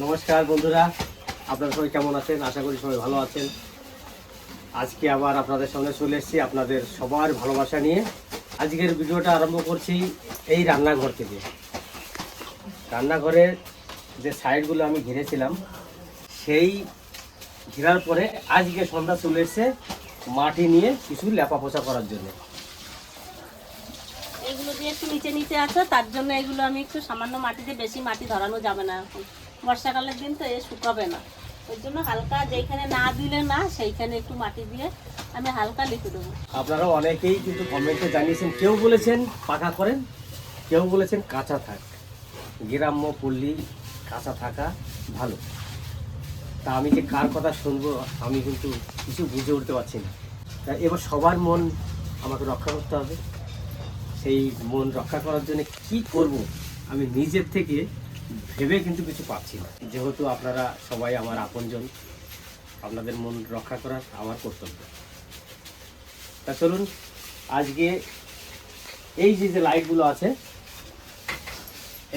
নমস্কার বন্ধুরা, আপনারা সবাই কেমন আছেন? আশা করি সবাই ভালো আছেন। আজকে আবার আপনাদের সঙ্গে চলে এসেছি আপনাদের সবার ভালোবাসা নিয়ে। আজকের ভিডিওটা আরম্ভ করছি এই রান্নাঘর থেকে। রান্নাঘরের যে সাইডগুলো আমি ঘিরেছিলাম, সেই ঘেরার পরে আজকে সন্ধ্যা চলে এসছে মাটি নিয়ে কিছু লেপা পোছা করার জন্য। এগুলো দিয়ে একটু নিচে নিচে আছে, তার জন্য এগুলো আমি একটু সামান্য মাটিতে বেশি মাটি ধরানো যাবে না এখন। বর্ষাকালের দিন তো এ শুকাবে না। ওই জন্য হালকা যেখানে না দিলে না, সেইখানে একটু মাটি দিয়ে আমি হালকা লিখে দেবো। আপনারা অনেকেই কিন্তু কমেন্টে জানিয়েছেন, কেউ বলেছেন পাকা করেন, কেউ বলেছেন কাঁচা থাক। গ্রাম্য পল্লী কাঁচা থাকা ভালো। তা আমি যে কার কথা শুনব, আমি কিন্তু কিছু বুঝে উঠতে পারছি না। তা এবার সবার মন আমাকে রক্ষা করতে হবে। সেই মন রক্ষা করার জন্য কি করব, আমি নিজের থেকে ভেবে কিন্তু কিছু পাচ্ছি না। যেহেতু আপনারা সবাই আমার আপনজন, আপনাদের মন রক্ষা করা আমার কর্তব্য। তা চলুন, আজকে এই যে যে লাইটগুলো আছে,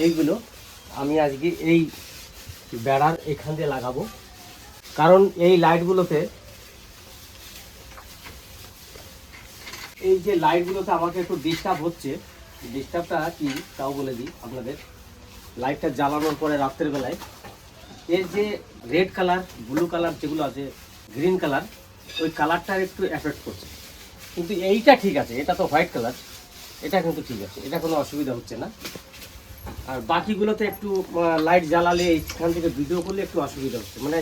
এইগুলো আমি আজকে এই বেড়ার এখান দিয়ে লাগাবো। কারণ এই লাইটগুলোতে, এই যে লাইটগুলোতে আমাকে একটু ডিস্টার্ব হচ্ছে ডিস্টার্বটা কি তাও বলে দিই আপনাদের। লাইটটা জ্বালানোর পরে রাত্রের বেলায় এর যে রেড কালার, ব্লু কালার যেগুলো আছে, গ্রিন কালার, ওই কালারটার একটু এফেক্ট করছে। কিন্তু এইটা ঠিক আছে, এটা তো হোয়াইট কালার, এটা কিন্তু ঠিক আছে, এটা কোনো অসুবিধা হচ্ছে না। আর বাকিগুলোতে একটু লাইট জ্বালালে এইখান থেকে ভিডিও করলে একটু অসুবিধা হচ্ছে মানে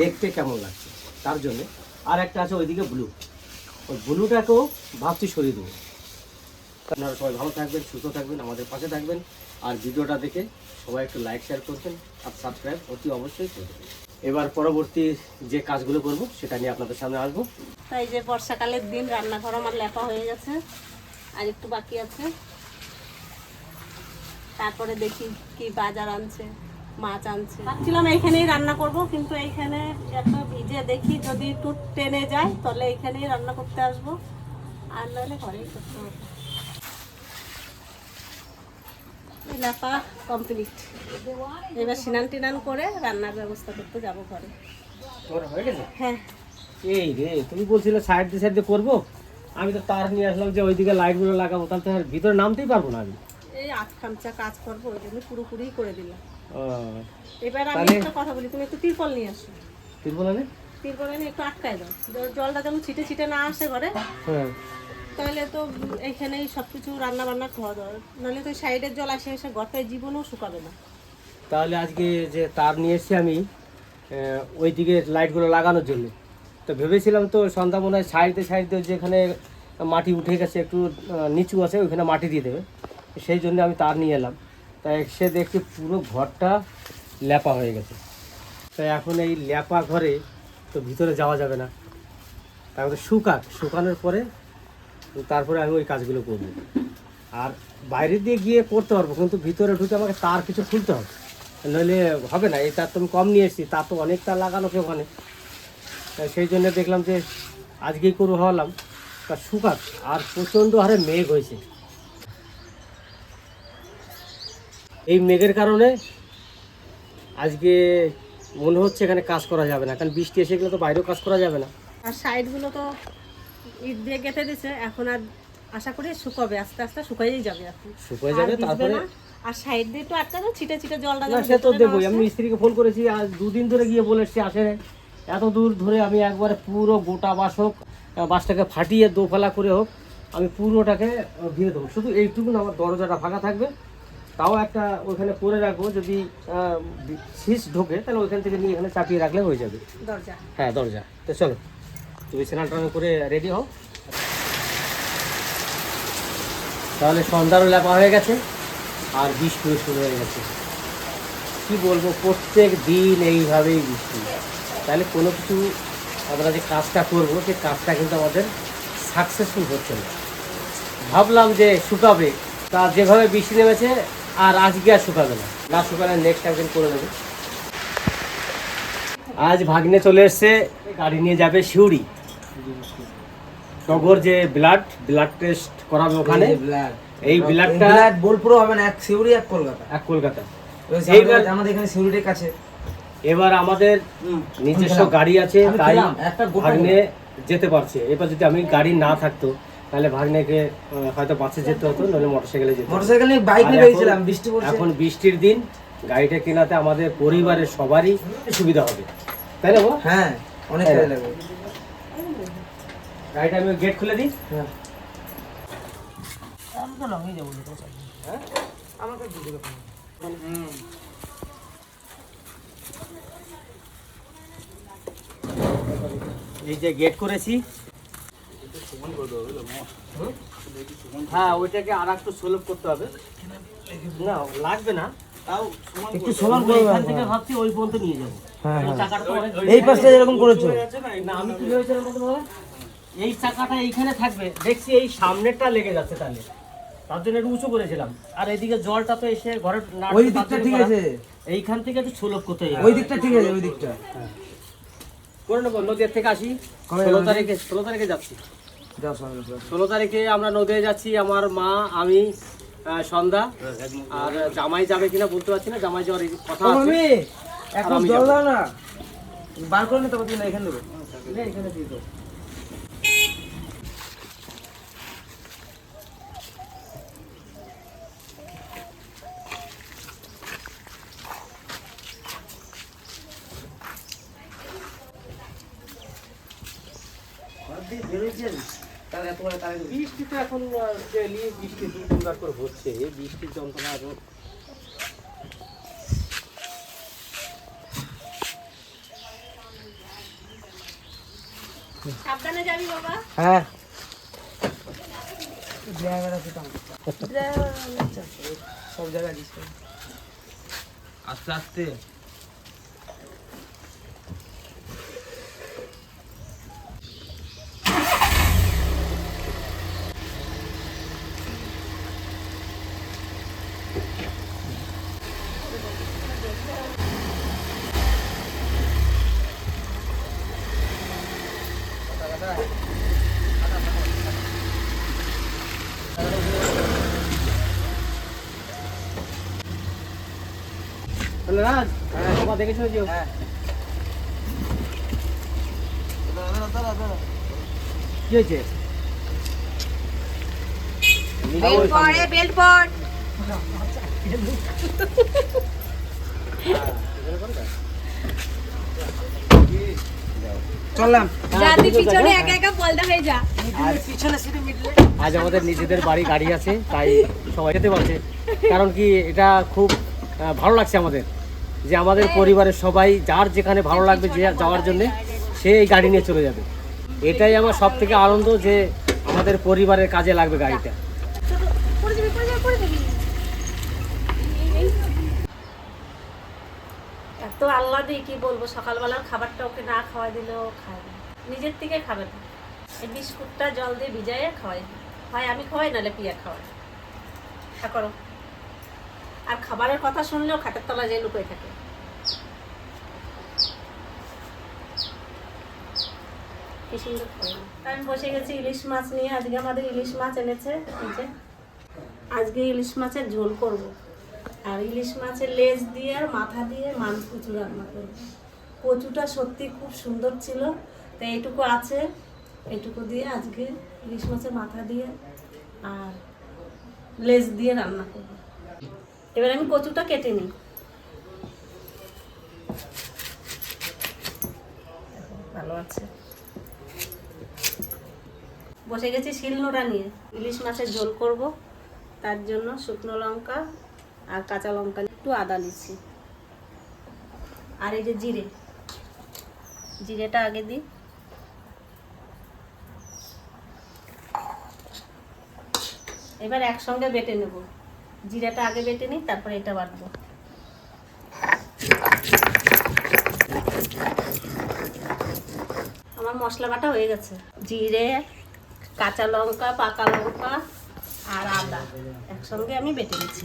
দেখতে কেমন লাগছে, তার জন্য। আর একটা আছে ওইদিকে ব্লু, ওই ব্লুটাকেও ভাবছি সরিয়ে দেবো। আপনারা সবাই ভালো থাকবেন, সুস্থ থাকবেন, আমাদের পাশে থাকবেন, আর ভিডিওটা দেখে সবাই একটু লাইক শেয়ার করবেন আর সাবস্ক্রাইব অতি অবশ্যই করবেন এবার পরবর্তী যে কাজগুলো করব, সেটা নিয়ে আপনাদের সামনে আসব। তাই যে বর্ষাকালের দিন, রান্নাঘর আমার লেপা হয়ে গেছে। আর একটু বাকি আছে। তারপরে দেখি কি বাজার আনছে, মাছ আনছে। ভাবছিলাম এইখানেই রান্না করব, কিন্তু এইখানে একটা ভিজে দেখি যদি একটু টেনে যায়, তাহলে এইখানেই রান্না করতে আসব। আর নাহলে ঘরেই করতে হবে। এই কমপ্লিট এবার স্নান টিনান করে রান্নার ব্যবস্থা করতে যাব ঘরে। হয়ে হ্যাঁ। এই রে তুমি বলছিলে সাইড দিয়ে সাইড দিয়ে করব? আমি তো তার নিয়ে আসলাম যে ওইদিকে লাইটগুলো লাগাবো তাহলে তো আর ভিতরে নামতেই পারব না আমি। এই আট খামচা কাজ করব ওই জন্য পুরোপুরি করে দিলাম। এবার আমি একটা কথা বলি তুমি একটু তিরপল নিয়ে আসো। তিরপল আনে? তিরপল এনে একটু আটকায় দাও। জলটা যেমন ছিটে ছিটে না আসে ঘরে। হ্যাঁ। তাহলে তো এইখানেই সব কিছু রান্না বান্না খাওয়া দাওয়া। নাহলে তো সাইডের জল আসে এসে ঘরটায় জীবনও শুকাবে না। তাহলে আজকে যে তার নিয়ে এসেছি আমি ওই দিকে লাইটগুলো লাগানোর জন্য। তো ভেবেছিলাম তো সন্ধ্যা মনে হয় সাইডে সাইডে যেখানে মাটি উঠে গেছে, একটু নিচু আছে, ওইখানে মাটি দিয়ে দেবে। সেই জন্য আমি তার নিয়ে এলাম। তাই সে দেখছি পুরো ঘরটা ল্যাপা হয়ে গেছে। তাই এখন এই ল্যাপা ঘরে তো ভিতরে যাওয়া যাবে না। তারপরে শুকাক। শুকানোর পরে তারপরে আমি ওই কাজগুলো করব। আর বাইরে দিয়ে গিয়ে করতে পারব, কিন্তু ভিতরে ঢুকে আমাকে তার কিছু খুলতে হবে। নইলে হবে না, এই তার তো আমি কম নিয়ে এসেছি, তার তো অনেক তার লাগানো আছে ওখানে সেই জন্য দেখলাম যে আজকেই করব ভাবলাম, তা শুকাক, আর প্রচণ্ড হারে মেঘ হয়েছে। এই মেঘের কারণে আজকে মনে হচ্ছে এখানে কাজ করা যাবে না, কারণ বৃষ্টি এসে গেলে তো বাইরেও কাজ করা যাবে না। আর সাইডগুলো তো ইট দিয়ে গেঁথে দিছে এখন আর আশা করি শুকাবে আস্তে আস্তে শুকাইয়েই যাবে এখন। শুকিয়ে যাবে তারপরে। আর সাইড দিয়ে তো আটকা দাও ছিটে ছিটে জলটা না সে তো দেবই আমি মিস্ত্রিকে ফোন করেছি আজ দুদিন ধরে গিয়ে বলে এসছি আসে। এত দূর ধরে আমি একবারে পুরো গোটা বাস হোক বাসটাকে ফাটিয়ে দোফালা করে হোক আমি পুরোটাকে দিয়ে দেবো। শুধু এইটুকু আমার দরজাটা ফাঁকা থাকবে। তাও একটা ওইখানে করে রাখব যদি শীষ ঢোকে তাহলে ওইখান থেকে নিয়ে এখানে চাপিয়ে রাখলে হয়ে যাবে। দরজা। হ্যাঁ দরজা। তো চলো। তুমি স্নান করে রেডি হও। তাহলে সন্ধ্যারও লেপা হয়ে গেছে, আর বৃষ্টিও শুরু হয়ে গেছে। কি বলব, প্রত্যেক দিন এইভাবেই বৃষ্টি। তাহলে কোনো কিছু আমরা যে কাজটা করব, সেই কাজটা কিন্তু আমাদের সাকসেসফুল হচ্ছে না। ভাবলাম যে শুকাবে, তা যেভাবে বৃষ্টি নেমেছে, আর আজকে আর শুকাবে না। না শুকালে নেক্সট একদিন করে দেবে আজ ভাগ্নে চলে এসছে, গাড়ি নিয়ে যাবে শিউড়ি টগর যে ব্লাড ব্লাড টেস্ট করাবে ওখানে এই ব্লাডটা ব্লাড বোলপুরও হবে না এক সিউড়ি এক কলকাতা। এক কলকাতা। এইবার- আমাদের- এখানে সিউড়ির কাছে। এবার আমাদের নিজস্ব গাড়ি আছে তাই ভাগ্নে যেতে পারছে। এবার যদি আমি গাড়ি না থাকতো তাহলে ভাগ্নেকে হয়তো বাসে যেতে হতো নইলে মোটরসাইকেলে যেতে। মোটরসাইকেল বাইক নিয়ে বেরিয়েছিলাম বৃষ্টি পড়ছে। এখন বৃষ্টির দিন গাড়িটা কেনাতে আমাদের পরিবারের সবারই সুবিধা হবে। তাই না হ্যাঁ অনেক। লাগবে। গাড়িটা আমি গেট খুলে দিই। হ্যাঁ। আমি তো লঙ্গি যাব হ্যাঁ? আমাকে হুম। এই যে গেট করেছি। হ্যাঁ ওইটাকে আর একটু সুলভ করতে হবে। না লাগবে না। তাও একটু সমান করে এখান থেকে ভাবছি ওই পর্যন্ত নিয়ে যাব। হ্যাঁ এই হ্যাঁ। এই পাশটা এরকম করেছ? না আমি কি পারবে? এই চাকাটা এইখানে থাকবে। দেখছি এই সামনেরটা লেগে যাচ্ছে তাহলে। তার জন্য একটু উঁচু করেছিলাম। আর এদিকে জলটা তো এসে ঘরের ওই দিকটা ঠিক আছে। এইখান থেকে একটু সুলভ করতে হবে। ওই দিকটা ঠিক আছে ওই দিকটা। করে নেব নদীর থেকে আসি। ষোলো তারিখে ষোলো তারিখে যাচ্ছি। ষোলো তারিখে আমরা নদীতে যাচ্ছি। আমার মা আমি সন্ধ্যা। আর জামাই যাবে কিনা বলতে পারছি না। জামাই যাওয়ার কথা আছে। আমি জল দাও না। বার করে নিতে পারছি না এখানে দেবো। এখানে দিয়ে দাও। বৃষ্টি তো এখন বৃষ্টি দু তিনবার করে হচ্ছে। এই বৃষ্টির যন্ত্রণা এখন সাবধানে যাবি বাবা। হ্যাঁ। সব জায়গায় আস্তে আস্তে। রাজ বাবা হ্যাঁ। কি হয়েছে? বেল্ট পরে বেল্ট পর। চললাম যাতে পিছনে একা একা পলটা হয়ে যা। পিছনে সিটে মিটলে আজ আমাদের নিজেদের বাড়ি গাড়ি আছে তাই সবাই যেতে পারছে। কারণ কি এটা খুব ভালো লাগছে আমাদের। যে আমাদের পরিবারের সবাই যার যেখানে ভালো লাগবে যে যাওয়ার জন্য সে এই গাড়ি নিয়ে চলে যাবে। এটাই আমার সব থেকে আনন্দ যে আমাদের পরিবারের কাজে লাগবে গাড়িটা পড়ে যাবি পড়ে যাবি পড়ে যাবি এত আল্লাদি কি বলব? সকালবেলার খাবারটা ওকে না খাওয়া দিলেও খায় না। নিজের থেকে খাবে না। এই বিস্কুটটা জল দিয়ে ভিজাইয়ে খাওয়াই হয় আমি খাওয়াই, নাহলে পিয়া খাওয়াই তা করো। আর খাবারের কথা শুনলেও খাটের তলা যে লুকোয় থাকে। আমি বসে গেছি ইলিশ মাছ নিয়ে। আজকে আমাদের ইলিশ মাছ এনেছে আজকে ইলিশ মাছের ঝোল করব। আর ইলিশ মাছের লেজ দিয়ে আর মাথা দিয়ে মাংস কুচু রান্না করব কচুটা সত্যি খুব সুন্দর ছিল তো এইটুকু আছে। এইটুকু দিয়ে আজকে ইলিশ মাছের মাথা দিয়ে আর লেজ দিয়ে রান্না করব। এবার আমি কচুটা কেটে নিই। ভালো আছে। বসে গেছি শিলনোড়া নিয়ে। ইলিশ মাছের ঝোল করব, তার জন্য শুকনো লঙ্কা আর কাঁচা লঙ্কা একটু আদা নিচ্ছি আর এই যে জিরে। জিরেটা আগে দিই। এবার একসঙ্গে বেটে নেব। জিরাটা আগে বেটে নিই, তারপরে এটা বাটবো। আমার মশলা বাটা হয়ে গেছে। জিরে, কাঁচা লঙ্কা, পাকা লঙ্কা আর আদা একসঙ্গে আমি বেটে নিচ্ছি।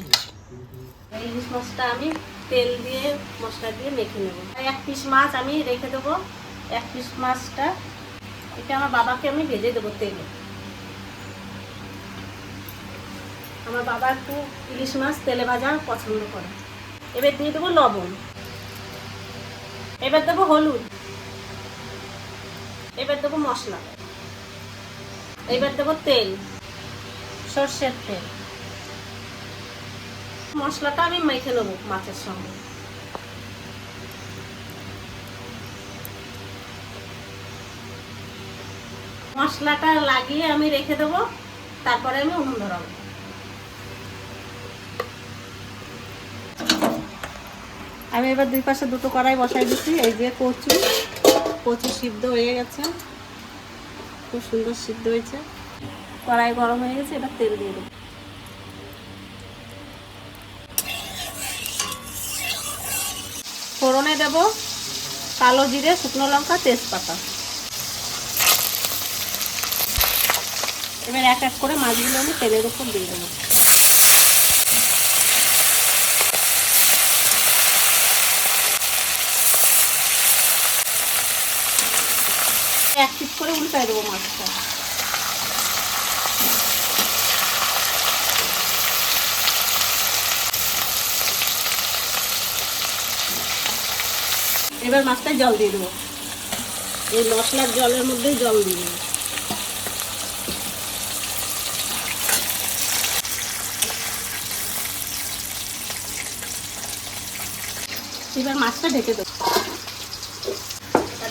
এই ইলিশ মাছটা আমি তেল দিয়ে, মশলা দিয়ে মেখে নেব। এক পিস মাছ আমি রেখে দেবো। এক পিস মাছটা, এটা আমার বাবাকে আমি ভেজে দেবো তেলে। আমার বাবা একটু ইলিশ মাছ তেলে ভাজা পছন্দ করে। এবার দিয়ে দেবো লবণ। এবার দেবো হলুদ। এবার দেবো মশলা। এবার দেবো তেল, সর্ষের তেল। মশলাটা আমি মেখে নেব মাছের সঙ্গে। মশলাটা লাগিয়ে আমি রেখে দেবো, তারপরে আমি উনুন ধরাবো। আমি এবার দুই পাশে দুটো কড়াই বসাই দিচ্ছি, এই যে কচু কচু সিদ্ধ হয়ে গেছে। খুব সুন্দর সিদ্ধ হয়েছে। কড়াই গরম হয়ে গেছে, এবার তেল দিয়ে দেবো। ফোড়নে দেব কালো জিরে, শুকনো লঙ্কা, তেজপাতা। এবার এক এক করে মাছগুলো আমি তেলের উপর দিয়ে দেবো। এক পিস করে উল্টাই দেবো মাছটা। এবার মাছটায় জল দিয়ে দেবো। এই মশলার জলের মধ্যেই জল দিয়ে দেবো। এবার মাছটা ঢেকে দেবো।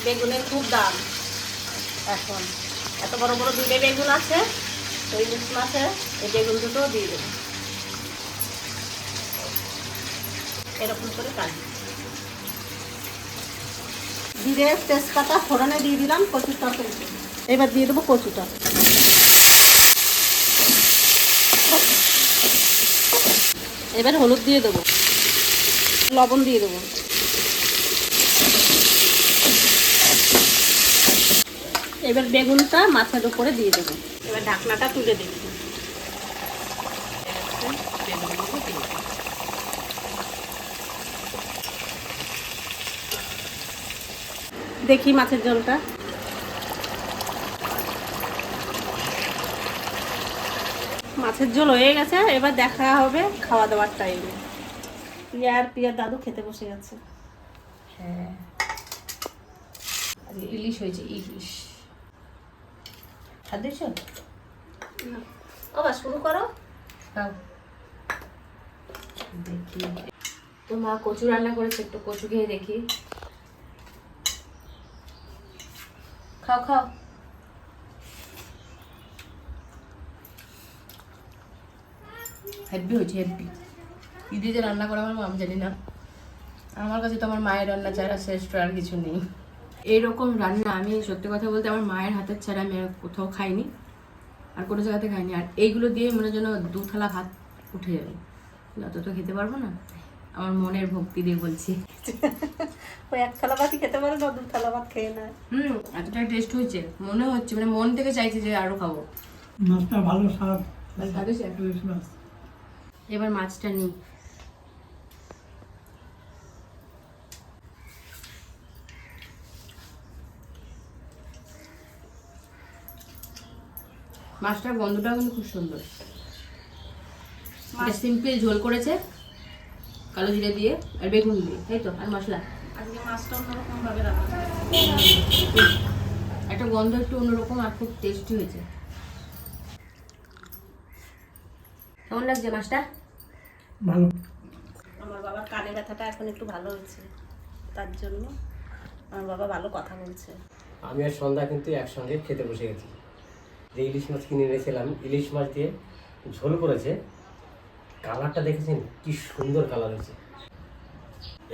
বেগুনের খুব দাম এখন। এত বড় বড় দুটো বেগুন আছে, ওই ইলিশ মাছে এই বেগুন দুটোও দিয়ে দেবো। এরকম করে কাটবো। জিরে তেজপাতা ফোড়নে দিয়ে দিলাম কচুর তরকারি এবার দিয়ে দেবো কচুটা। এবার হলুদ দিয়ে দেবো। লবণ দিয়ে দেবো। এবার বেগুনটা মাছের উপরে দিয়ে দেবো। এবার ঢাকনাটা তুলে দেবো। দেখি মাছের ঝোলটা। মাছের ঝোল হয়ে গেছে এবার দেখা হবে খাওয়া দাওয়ার টাইমে পিয়া আর পিয়ার দাদু খেতে বসে গেছে। হ্যাঁ। ইলিশ হয়েছে ইলিশ। খাদ্যছ ও বা শুরু করো। দেখি। তো মা কচু রান্না করেছে একটু কচু খেয়ে দেখি। খাও খাও। হেব্বি হয়েছে হেব্বি দিদি যে রান্না করে আমার আমি জানি না। আমার কাছে তো আমার মায়ের রান্না ছাড়া শ্রেষ্ঠ আর কিছু নেই। এইরকম রান্না আমি সত্যি কথা বলতে আমার মায়ের হাতের ছাড়া আমি আর কোথাও খাইনি। আর কোনো জায়গাতে খাইনি। আর এইগুলো দিয়ে মনে যেন দু থালা ভাত উঠে যাবে। অত তো খেতে পারব না। আমার মনের ভক্তি দিয়ে বলছি। ওই এক থালা ভাতই খেতে পারো না দু থালা ভাত খেয়ে না হুম এতটা টেস্ট হয়েছে। মনে হচ্ছে মানে মন থেকে চাইছে যে আরও খাব। মাছটা ভালো স্বাদ। এবার মাছটা নিই। মাছটার গন্ধটাও কিন্তু খুব সুন্দর। সিম্পল ঝোল করেছে কালো জিরে দিয়ে আর বেগুন দিয়ে তাই তো আর মশলা। মাছটা অন্যরকম ভাবে রান্না একটা গন্ধ একটু অন্যরকম আর খুব টেস্টি হয়েছে। কেমন লাগছে মাছটা? ভালো। আমার বাবার কানে ব্যথাটা এখন একটু ভালো হয়েছে তার জন্য আমার বাবা ভালো কথা বলছে। আমি আর সন্ধ্যা কিন্তু একসঙ্গে খেতে বসে গেছি। যে ইলিশ মাছ কিনে এনেছিলাম ইলিশ মাছ দিয়ে ঝোল করেছে কালারটা দেখেছেন? কি সুন্দর কালার হয়েছে।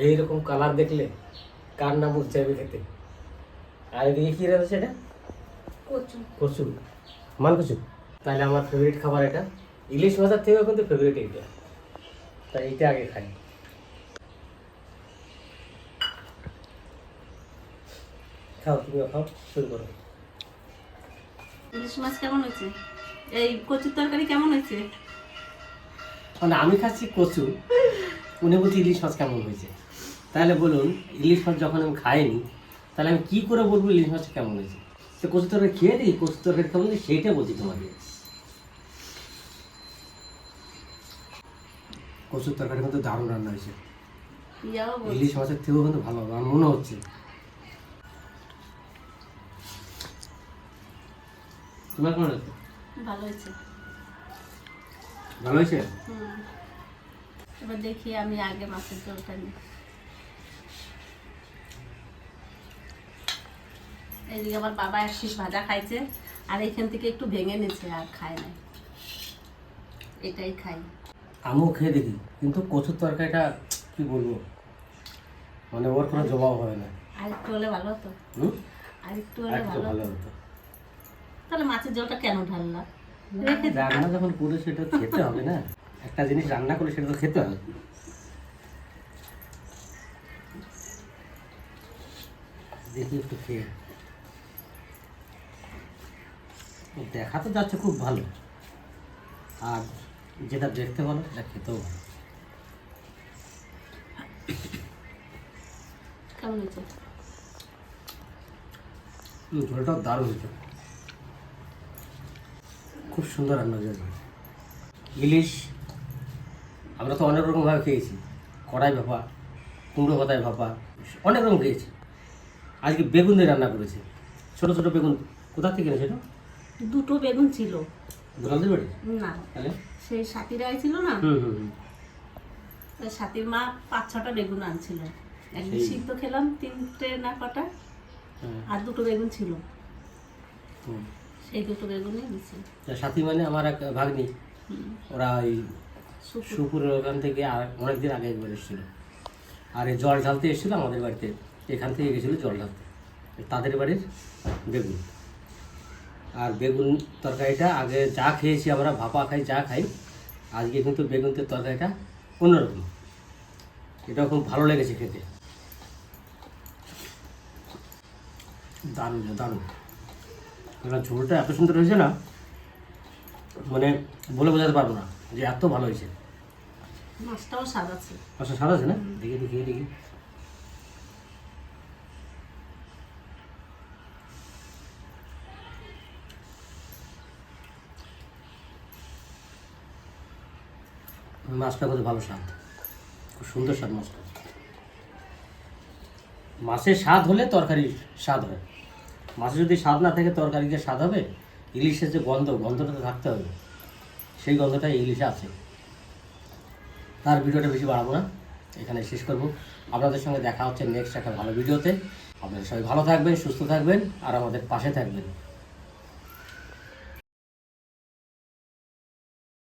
এইরকম কালার দেখলে কার নাম যাবে খেতে আর এদিকে কী রয়েছে এটা? কচু। কচু। মান কচু তাহলে আমার ফেভারিট খাবার এটা। ইলিশ মাছের থেকেও কিন্তু ফেভারিট এইটা। তাই এইটা আগে খাই। খাও তুমিও খাও শুরু করো। ইলিশ মাছ কেমন হয়েছে? এই কচুর তরকারি কেমন হয়েছে? মানে আমি খাচ্ছি কচু। উনি বলছি ইলিশ মাছ কেমন হয়েছে? তাহলে বলুন ইলিশ মাছ যখন আমি খাইনি তাহলে আমি কি করে বলব ইলিশ মাছ কেমন হয়েছে? সে কচু তরকারি খেয়ে দিই কচু তরকারি কেমন হয়েছে সেইটা বলছি তোমাকে। কচুর তরকারি কিন্তু দারুণ রান্না হয়েছে। ইলিশ মাছের থেকেও কিন্তু ভালো হবে আমার মনে হচ্ছে। তোমার কেমন হচ্ছে ভালো হয়েছে। ভালো হয়েছে? এবার দেখি আমি আগে মাছের ঝোলটা নিই। এইদিকে আমার বাবা এক শীষ ভাজা খাইছে আর এখান থেকে একটু ভেঙে নিচ্ছে আর খায় না এটাই খাই। আমিও খেয়ে দেখি কিন্তু কচুর তরকারিটা কি বলব মানে ওর কোনো জবাব হবে না। আর একটু হলে ভালো হতো। আর একটু হলে ভালো হতো। তাহলে মাছের ঝোলটা কেন ঢাললাম রেখে রান্না যখন করে সেটা খেতে হবে না। একটা জিনিস রান্না করে সেটা তো খেতে হবে। দেখি একটু খেয়ে। দেখা তো যাচ্ছে খুব ভালো। আর যেটা দেখতে ভালো সেটা খেতেও ভালো। কেমন হয়েছে? ঝোলটাও দারুণ হয়েছে। খুব সুন্দর রান্না হয়েছে। ইলিশ আমরা তো অনেক রকমভাবে খেয়েছি। কড়াই ভাপা কুমড়ো পাতায় ভাপা অনেক রকম খেয়েছি। আজকে বেগুন দিয়ে রান্না করেছে। ছোটো ছোটো বেগুন। কোথা থেকে এনেছে এটা? দুটো বেগুন ছিল। না সেই সাথীরাই ছিল না? হুম হুম হুম। সাথীর মা পাঁচ ছটা বেগুন আনছিল। একদিন সিদ্ধ খেলাম তিনটে না কটা? হ্যাঁ, আর দুটো বেগুন ছিল। হুম। সেই দুটো বেগুনই দিছি সাথী মানে আমার এক ভাগ্নি। ওরা ওই শুকুর। ওখান থেকে অনেকদিন আগে একবার এসেছিল। আর এই জল ঢালতে এসেছিল আমাদের বাড়িতে। এখান থেকে গেছিল জল ঢালতে। তাদের বাড়ির বেগুন। আর বেগুন তরকারিটা আগে যা খেয়েছি আমরা ভাপা খাই যা খাই আজকে কিন্তু বেগুনের তরকারিটা অন্যরকম। এটাও খুব ভালো লেগেছে খেতে। দারুণ দারুণ। এবার ঝোলটা এত সুন্দর হয়েছে না মানে বলে বোঝাতে পারব না যে এত ভালো হয়েছে। মাছটাও স্বাদ আছে। সাদা আছে না? দেখি দেখি দেখি। মাছটা কিন্তু ভালো স্বাদ। খুব সুন্দর স্বাদ মাছটা। মাছের স্বাদ হলে তরকারির স্বাদ হয়। মাছে যদি স্বাদ না থাকে তরকারিতে স্বাদ হবে, ইলিশের যে গন্ধ, গন্ধটা তো থাকতে হবে। সেই গন্ধটা ইলিশে আছে। তার ভিডিওটা বেশি বাড়াবো না। এখানে শেষ করব। আপনাদের সঙ্গে দেখা হচ্ছে নেক্সট একটা ভালো ভিডিওতে। আপনারা সবাই ভালো থাকবেন, সুস্থ থাকবেন, আর আমাদের পাশে থাকবেন।